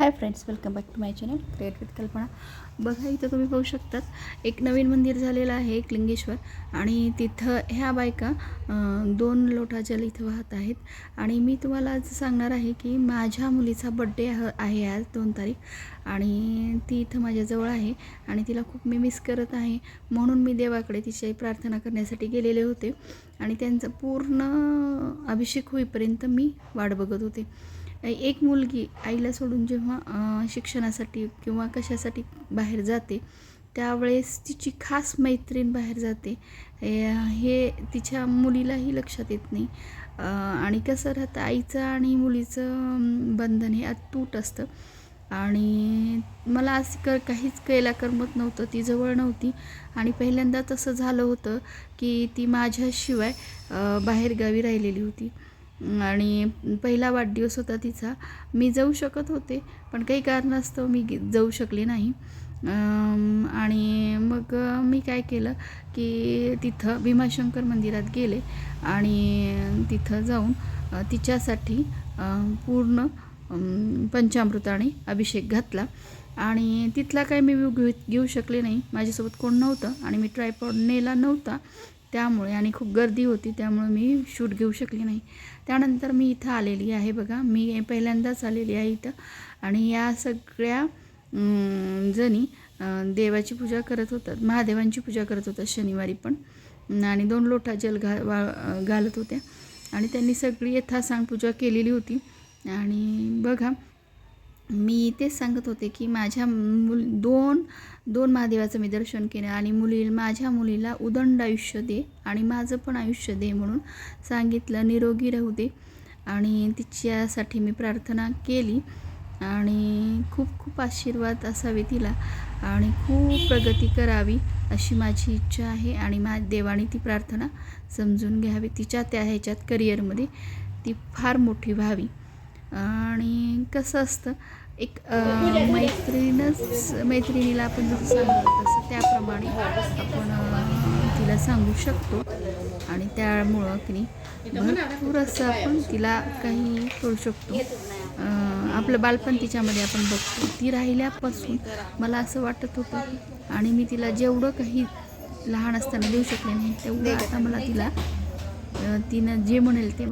Hi friends welcome back to my channel create with Kalpana बघा इथं तुम्ही पाहू शकतात एक नवीन मंदिर झालेलं आहे एक लिंगेश्वर. आणि तिथं ह्या बायका दोन लोटा जल इथं वाहत आहेत. आणि मी तुम्हाला आज सांगणार आहे की माझ्या मुलीचा बड्डे आहे आज दोन तारीख. आणि ती इथं माझ्याजवळ आहे आणि तिला खूप मी मिस करत आहे. म्हणून मी देवाकडे तिची प्रार्थना करण्यासाठी गेलेले होते. आणि त्यांचा पूर्ण अभिषेक होईपर्यंत मी वाट बघत होते. एक मुलगी आईला सोडून जेव्हा शिक्षणासाठी किंवा कशासाठी बाहेर जाते त्यावेळेस तिची खास मैत्रीण बाहेर जाते. हे- तिच्या मुलीलाही लक्षात येत नाही. आणि कसं राहतं आईचं आणि मुलीचं बंधन हे अतूट असतं. आणि मला असं क काहीच केला करमत नव्हतं ती जवळ नव्हती. आणि पहिल्यांदा तसं झालं होतं की ती माझ्याशिवाय बाहेरगावी राहिलेली होती. आणि पहिला वाढदिवस होता तिचा. मी जाऊ शकत होते पण काही कारणास्तव मी जाऊ शकले नाही. आणि मग मी काय केलं की तिथं भीमाशंकर मंदिरात गेले आणि तिथं जाऊन तिच्यासाठी पूर्ण पंचामृताने अभिषेक घातला. आणि तिथला काय मी व्यू घेऊ घेऊ शकले नाही. माझ्यासोबत कोण नव्हतं आणि मी ट्रायपॉड नेला नव्हता. त्यामुळे आणि खूप गर्दी होती त्यामुळे मी शूट घेऊ शकले नाही. त्यानंतर मी इथं आलेली आहे बघा. मी पहिल्यांदाच आलेली आहे इथं. आणि या सगळ्या जणी देवाची पूजा करत होतात. महादेवांची पूजा करत होतात शनिवारी पण. आणि दोन लोटा जल घा वा घालत होत्या. आणि त्यांनी सगळी यथासांग पूजा केलेली होती. आणि बघा मी तेच सांगत होते की माझ्या मुल दोन दोन महादेवाचं मी दर्शन केलं आणि मुली माझ्या मुलीला उदंड आयुष्य दे आणि माझं पण आयुष्य दे म्हणून सांगितलं. निरोगी राहू दे. आणि तिच्यासाठी मी प्रार्थना केली. आणि खूप खूप आशीर्वाद असावे तिला. आणि खूप प्रगती करावी अशी माझी इच्छा आहे आणि मा देवाने ती प्रार्थना समजून घ्यावी. तिच्या त्या ह्याच्यात करिअरमध्ये ती फार मोठी व्हावी. आणि कसं असतं एक अं, मैत्रीणच मैत्रिणीला आपण जसं सांगतो तसं त्याप्रमाणे आपण तिला सांगू शकतो. आणि त्यामुळं की भरपूर असं आपण तिला काही करू शकतो. आपलं बालपण तिच्यामध्ये आपण बघतो. ती राहिल्यापासून मला असं वाटत होतं. आणि मी तिला जेवढं काही लहान असताना देऊ शकले नाही तेवढं आता मला तिला तिनं जे म्हणेल ते